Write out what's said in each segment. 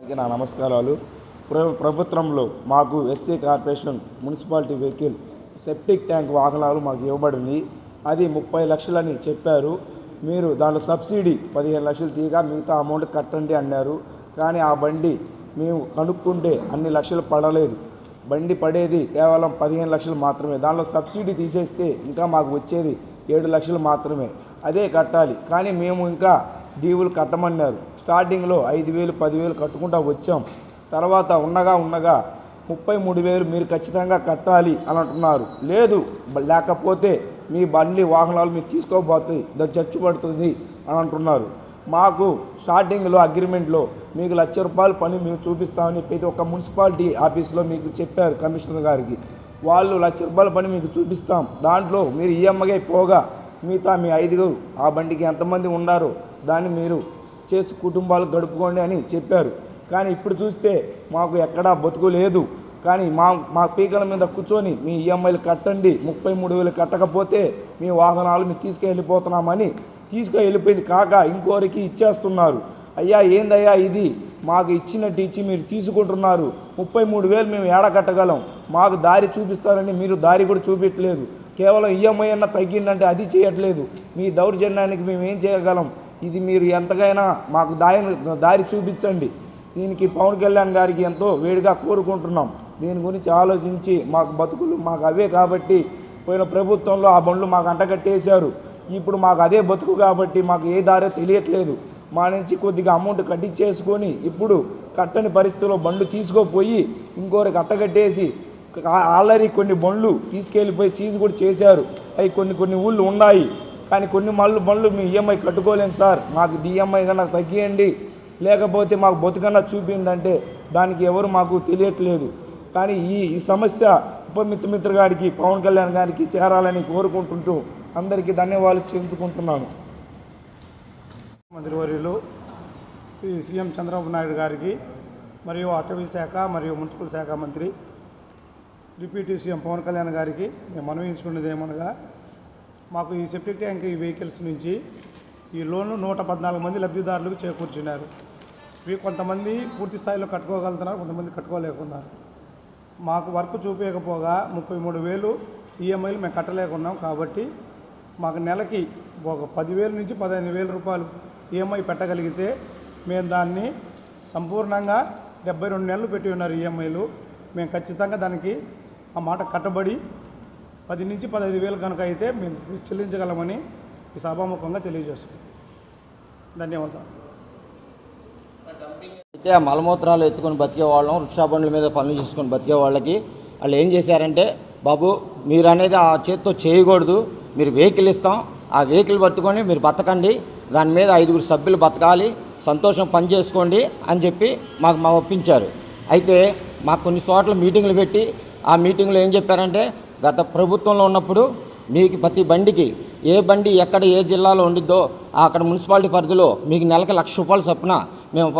నా నమస్కారాలు. ప్రభుత్వంలో మాకు SC corporation municipality vehicle septic tank వాహనాలు మాకు ఇవ్వబడింది. అది ముప్పై లక్షలని చెప్పారు. మీరు దాంట్లో సబ్సిడీ పదిహేను లక్షలు తీయగా మిగతా అమౌంట్ కట్టండి అన్నారు. కానీ ఆ బండి మేము కనుక్కుంటే అన్ని లక్షలు పడలేదు. బండి పడేది కేవలం పదిహేను లక్షలు మాత్రమే. దానిలో సబ్సిడీ తీసేస్తే ఇంకా మాకు వచ్చేది ఏడు లక్షలు మాత్రమే. అదే కట్టాలి. కానీ మేము ఇంకా డీవులు కట్టమన్నారు. స్టార్టింగ్లో ఐదు వేలు పదివేలు కట్టుకుంటా వచ్చాం. తర్వాత ఉన్నగా ఉన్నగా ముప్పై మూడు వేలు మీరు ఖచ్చితంగా కట్టాలి అని అంటున్నారు లేదు లేకపోతే మీ బండి వాహనాలు మీరు తీసుకోబోతాయి. చచ్చు పడుతుంది అని అంటున్నారు మాకు స్టార్టింగ్లో అగ్రిమెంట్లో మీకు లక్ష రూపాయల పని మేము చూపిస్తామని ప్రతి ఒక్క మున్సిపాలిటీ ఆఫీస్లో మీకు చెప్పారు కమిషనర్ గారికి. వాళ్ళు లక్ష రూపాయల పని మీకు చూపిస్తాం. దాంట్లో మీరు ఈఎంఐ పోగా మిగతా మీ ఐదుగురు ఆ బండికి ఎంతమంది ఉన్నారో దాన్ని మీరు చేసి కుటుంబాలు గడుపుకోండి అని చెప్పారు. కానీ ఇప్పుడు చూస్తే మాకు ఎక్కడా బతుకు లేదు. కానీ మా మా పీకల మీద కూర్చొని మీ ఈఎంఐలు కట్టండి ముప్పై మూడు వేలు కట్టకపోతే మీ వాహనాలు మీరు తీసుకెళ్ళిపోతున్నామని తీసుకెళ్ళిపోయింది కాక ఇంకోరికి ఇచ్చేస్తున్నారు. అయ్యా ఏందయ్యా ఇది? మాకు ఇచ్చినట్టు ఇచ్చి మీరు తీసుకుంటున్నారు. ముప్పై మూడు వేలు మేము ఏడ కట్టగలం? మాకు దారి చూపిస్తారని మీరు దారి కూడా చూపించలేదు కేవలం ఈఎంఐ అన్న తగ్గిందంటే అది చేయట్లేదు. మీ దౌర్జన్యానికి మేము ఏం చేయగలం? ఇది మీరు ఎంతకైనా మాకు దారి దారి చూపించండి. దీనికి పవన్ కళ్యాణ్ గారికి ఎంతో వేడిగా కోరుకుంటున్నాం. దీని గురించి ఆలోచించి మాకు బతుకులు మాకు అవే కాబట్టి పోయిన ప్రభుత్వంలో ఆ బండ్లు మాకు అంటగట్టేశారు. ఇప్పుడు మాకు అదే బతుకు కాబట్టి మాకు ఏ దారో తెలియట్లేదు. మా నుంచి కొద్దిగా అమౌంట్ కట్టించేసుకొని ఇప్పుడు కట్టని పరిస్థితిలో బండ్లు తీసుకోపోయి ఇంకోరికి అట్టగట్టేసి ఆల్రెడీ కొన్ని బండ్లు తీసుకెళ్ళిపోయి సీజ్ కూడా చేశారు. అవి కొన్ని కొన్ని ఊళ్ళు ఉన్నాయి. కానీ కొన్ని మళ్ళు మళ్ళీ మీ ఈఎంఐ కట్టుకోలేము సార్. మాకు ఈఎంఐ కన్నా తగ్గియండి. లేకపోతే మాకు బతుకన్నా చూపిందంటే దానికి ఎవరు మాకు తెలియట్లేదు. కానీ ఈ ఈ సమస్య ఉపమిత్రమిత్ర గారికి పవన్ కళ్యాణ్ గారికి చేరాలని కోరుకుంటుంటూ అందరికీ ధన్యవాదాలు చెందుకుంటున్నాను. మంత్రివర్యులు శ్రీ సీఎం చంద్రబాబు నాయుడు గారికి మరియు అటవీ శాఖ మరియు మున్సిపల్ శాఖ మంత్రి డిప్యూటీ సీఎం పవన్ కళ్యాణ్ గారికి మేము మనవించుకున్నది ఏమనగా మాకు ఈ సెప్టిక్ ట్యాంక్ ఈ వెహికల్స్ నుంచి ఈ లోన్లు నూట పద్నాలుగు మంది లబ్ధిదారులకు చేకూర్చున్నారు ఇవి కొంతమంది పూర్తి స్థాయిలో కట్టుకోగలుగుతున్నారు కొంతమంది కట్టుకోలేకున్నారు. మాకు వర్క్ చూపించకపోగా ముప్పై మూడు వేలు ఈఎంఐలు మేము కట్టలేకున్నాం కాబట్టి మాకు నెలకి ఒక పదివేల నుంచి పదిహేను వేల రూపాయలు ఈఎంఐ పెట్టగలిగితే మేము దాన్ని సంపూర్ణంగా డెబ్బై రెండు నెలలు పెట్టి ఉన్నారు ఈఎంఐలు. మేము ఖచ్చితంగా దానికి ఆ మాట కట్టబడి పది నుంచి పదహైదు వేలు కనుక అయితే మేము చెల్లించగలమని ఈ సభాముఖంగా తెలియజేస్తున్నాం. ధన్యవాదాలు. అయితే ఆ మలమూత్రాలు ఎత్తుకొని బతికే వాళ్ళం రిక్షా బండ్ల మీద పనులు చేసుకొని బతికే వాళ్ళకి వాళ్ళు ఏం చేశారంటే బాబు మీరు అనేది ఆ చేత్తో చేయకూడదు మీరు వెహికల్ ఇస్తాం ఆ వెహికల్ పట్టుకొని మీరు బతకండి దాని మీద ఐదుగురు సభ్యులు బతకాలి సంతోషం పని చేసుకోండి అని చెప్పి మాకు మా ఒప్పించారు. అయితే మాకు కొన్ని చోట్ల మీటింగ్లు పెట్టి ఆ మీటింగ్లో ఏం చెప్పారంటే గత ప్రభుత్వంలో ఉన్నప్పుడు మీకు ప్రతి బండికి ఏ బండి ఎక్కడ ఏ జిల్లాలో ఉండిద్దో అక్కడ మున్సిపాలిటీ పరిధిలో మీకు నెలకి లక్ష రూపాయలు చొప్పున మేము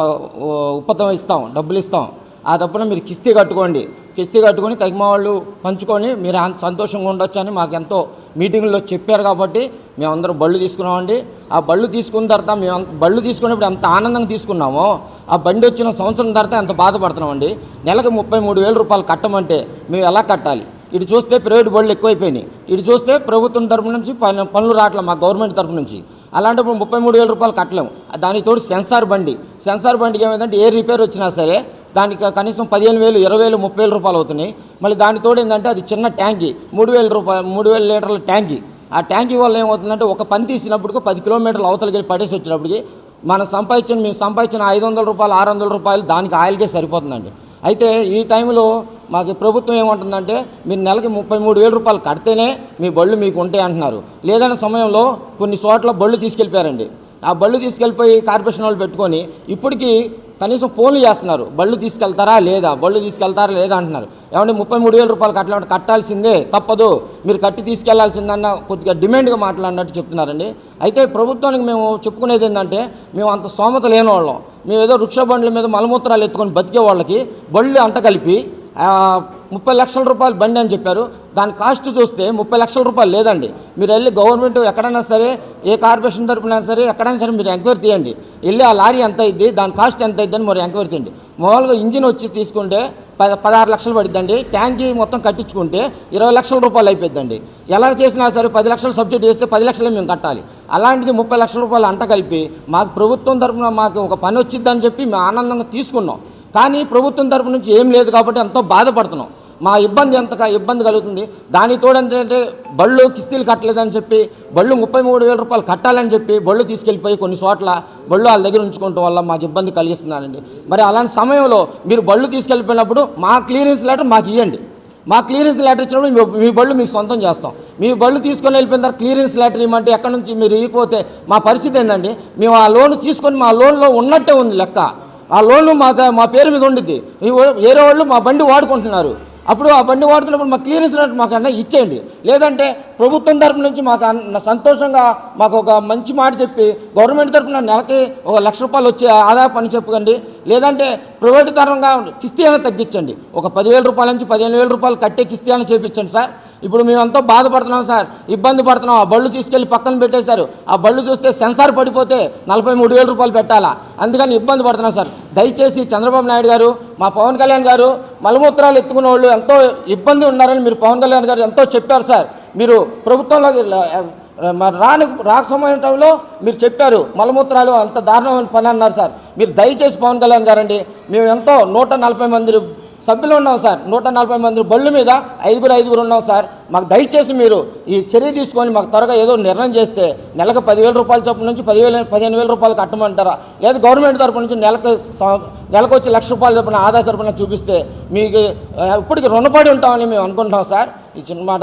ఉపతం ఇస్తాం డబ్బులు ఇస్తాం. ఆ తప్పున మీరు కిస్తీ కట్టుకోండి. కిస్తీ కట్టుకొని తగిన వాళ్ళు పంచుకొని మీరు అంత సంతోషంగా ఉండొచ్చు అని మాకు ఎంతో మీటింగ్లో చెప్పారు కాబట్టి మేమందరం బళ్ళు తీసుకున్నామండి. ఆ బళ్ళు తీసుకున్న తర్వాత మేము అంత- బళ్ళు తీసుకున్నప్పుడు ఎంత ఆనందంగా తీసుకున్నామో ఆ బండి వచ్చిన సంవత్సరం తర్వాత ఎంత బాధపడుతున్నామండి. నెలకు ముప్పై మూడు వేల రూపాయలు కట్టమంటే మేము ఎలా కట్టాలి? ఇటు చూస్తే ప్రైవేట్ బళ్ళు ఎక్కువైపోయినాయి. ఇటు చూస్తే ప్రభుత్వం తరపు నుంచి పనులు రావట్లేదు మా గవర్నమెంట్ తరపు నుంచి. అలాంటప్పుడు ముప్పై మూడు వేల రూపాయలు కట్టలేము. దానికి తోడు సెన్సార్ బండి. సెన్సార్ బండికి ఏమైందంటే ఏ రిపేర్ వచ్చినా సరే దానికి కనీసం పదిహేను వేలు ఇరవై వేలు ముప్పై వేల రూపాయలు అవుతున్నాయి. మళ్ళీ దాని తోడు ఏంటంటే అది చిన్న ట్యాంకీ మూడు వేల రూపాయలు మూడు వేల లీటర్ల ట్యాంకీ. ఆ ట్యాంకీ వల్ల ఏమవుతుందంటే ఒక పని తీసినప్పటికి పది కిలోమీటర్లు అవతలకి వెళ్ళి పడేసి వచ్చినప్పటికి మనం సంపాదించిన మేము సంపాదించిన ఐదు వందల రూపాయలు ఆరు వందల రూపాయలు దానికి ఆయిల్కే సరిపోతుందండి. అయితే ఈ టైంలో మాకు ప్రభుత్వం ఏమంటుందంటే మీరు నెలకి ముప్పై మూడు వేల రూపాయలు కడితేనే మీ బళ్ళు మీకు ఉంటాయి అంటున్నారు. లేదన్న సమయంలో కొన్ని చోట్ల బళ్ళు తీసుకెళ్ళిపోయారండి. ఆ బళ్ళు తీసుకెళ్ళిపోయి కార్పొరేషన్ వాళ్ళు పెట్టుకొని ఇప్పటికీ కనీసం ఫోన్లు చేస్తున్నారు. బళ్ళు తీసుకెళ్తారా లేదా? బళ్ళు తీసుకెళ్తారా లేదా అంటున్నారు. ఏమంటే ముప్పై మూడు వేల రూపాయలు కట్టాలంటే కట్టాల్సిందే? తప్పదు. మీరు కట్టి తీసుకెళ్ళాల్సిందన్న కొద్దిగా డిమాండ్గా మాట్లాడినట్టు చెప్తున్నారండి. అయితే ప్రభుత్వానికి మేము చెప్పుకునేది ఏంటంటే మేము అంత సోమత లేని వాళ్ళం మేము ఏదో వృక్ష బండ్ల మీద మలమూత్రాలు ఎత్తుకొని బతికే వాళ్ళకి బళ్ళు అంట కలిపి ముప్పై లక్షల రూపాయలు బండి అని చెప్పారు. దాని కాస్ట్ చూస్తే ముప్పై లక్షల రూపాయలు లేదండి. మీరు వెళ్ళి గవర్నమెంట్ ఎక్కడైనా సరే ఏ కార్పొరేషన్ తరపున సరే ఎక్కడైనా సరే మీరు ఎంక్వైరీ తీయండి. వెళ్ళి ఆ లారీ ఎంత అయింది దాని కాస్ట్ ఎంత అయింది అని మరి ఎంక్వైరీ తీయండి. మామూలుగా ఇంజిన్ వచ్చి తీసుకుంటే పద పదహారు లక్షలు పడిద్దండి. ట్యాంకీ మొత్తం కట్టించుకుంటే ఇరవై లక్షల రూపాయలు అయిపోద్దండి ఎలా చేసినా సరే పది లక్షలు సబ్సిడీ చేస్తే పది లక్షలే మేము కట్టాలి. అలాంటిది ముప్పై లక్షల రూపాయలు అంట కలిపి మాకు ప్రభుత్వం తరఫున మాకు ఒక పని వచ్చిద్దని చెప్పి మేము ఆనందంగా తీసుకున్నాం. కానీ ప్రభుత్వం తరపు నుంచి ఏం లేదు కాబట్టి ఎంతో బాధపడుతున్నాం. మా ఇబ్బంది ఎంత ఇబ్బంది కలుగుతుంది. దాని తోడంటే బళ్ళు కిస్తీలు కట్టలేదని చెప్పి బళ్ళు ముప్పై మూడు వేల రూపాయలు కట్టాలని చెప్పి బళ్ళు తీసుకెళ్ళిపోయి కొన్ని చోట్ల బళ్ళు వాళ్ళ దగ్గర ఉంచుకోవటం వల్ల మాకు ఇబ్బంది కలిగిస్తున్నారండి మరి అలాంటి సమయంలో మీరు బళ్ళు తీసుకెళ్ళిపోయినప్పుడు మా క్లియరెన్స్ లెటర్ మాకు ఇవ్వండి మా క్లియరెన్స్ లెటర్ ఇచ్చినప్పుడు మీ- మీ బళ్ళు మీకు సొంతం చేస్తాం. మీ బళ్ళు తీసుకొని వెళ్ళిపోయిన తర్వాత క్లియరెన్స్ లెటర్ ఇవ్వమంటే ఎక్కడి నుంచి మీరు ఇవ్వకపోతే మా పరిస్థితి ఏంటండి మేము ఆ లోన్ తీసుకొని మా లోన్లో ఉన్నట్టే ఉంది లెక్క. ఆ లోన్లు మా మా పేరు మీద ఉండిద్ది. వేరే వాళ్ళు మా బండి వాడుకుంటున్నారు. అప్పుడు ఆ బండి వాడుతున్నప్పుడు మాకు క్లియరెన్స్ లెటర్ మాకు అన్న ఇచ్చేయండి. లేదంటే ప్రభుత్వం తరపు నుంచి మాకు అన్న సంతోషంగా మాకు ఒక మంచి మాట చెప్పి గవర్నమెంట్ తరపున నెలకి ఒక లక్ష రూపాయలు వచ్చే ఆదాయ పని చెప్పుకోండి. లేదంటే ప్రైవేట్ తరంగా కిస్తీ అయినా తగ్గించండి. ఒక పదివేల రూపాయల నుంచి పదిహేను వేల రూపాయలు కట్టే కిస్తీ అయినా చేయించండి సార్. ఇప్పుడు మేము ఎంతో బాధపడుతున్నాం సార్. ఇబ్బంది పడుతున్నాం. ఆ బళ్ళు తీసుకెళ్ళి పక్కన పెట్టేశారు. ఆ బళ్ళు చూస్తే సెన్సార్ పడిపోతే నలభై మూడు వేల రూపాయలు పెట్టాలా? అందుకని ఇబ్బంది పడుతున్నాం సార్. దయచేసి చంద్రబాబు నాయుడు గారు మా పవన్ కళ్యాణ్ గారు మలమూత్రాలు ఎత్తుకున్న వాళ్ళు ఎంతో ఇబ్బంది ఉన్నారని మీరు పవన్ కళ్యాణ్ గారు ఎంతో చెప్పారు సార్. మీరు ప్రభుత్వంలో మరి రాని రాకపోయిన టైంలో మీరు చెప్పారు మలమూత్రాలు అంత దారుణమైన పని అన్నారు సార్. మీరు దయచేసి పవన్ కళ్యాణ్ గారండి. మేము ఎంతో నూట నలభై మంది సభ్యులు ఉన్నాం సార్. నూట నలభై మంది బళ్ళు మీద ఐదుగురు ఐదుగురు ఉన్నాం సార్. మాకు దయచేసి మీరు ఈ చర్య తీసుకొని మాకు త్వరగా ఏదో నిర్ణయం చేస్తే నెలకు పదివేల రూపాయల చొప్పున నుంచి పదివేల పదిహేను వేల రూపాయలు కట్టమంటారా? లేదా గవర్నమెంట్ తరపు నుంచి నెలకు నెలకు వచ్చి లక్ష రూపాయల చొప్పున ఆదాయ తరపున చూపిస్తే మీకు ఇప్పటికి రుణపడి ఉంటామని మేము అనుకుంటున్నాం సార్. ఈ చిన్న మాట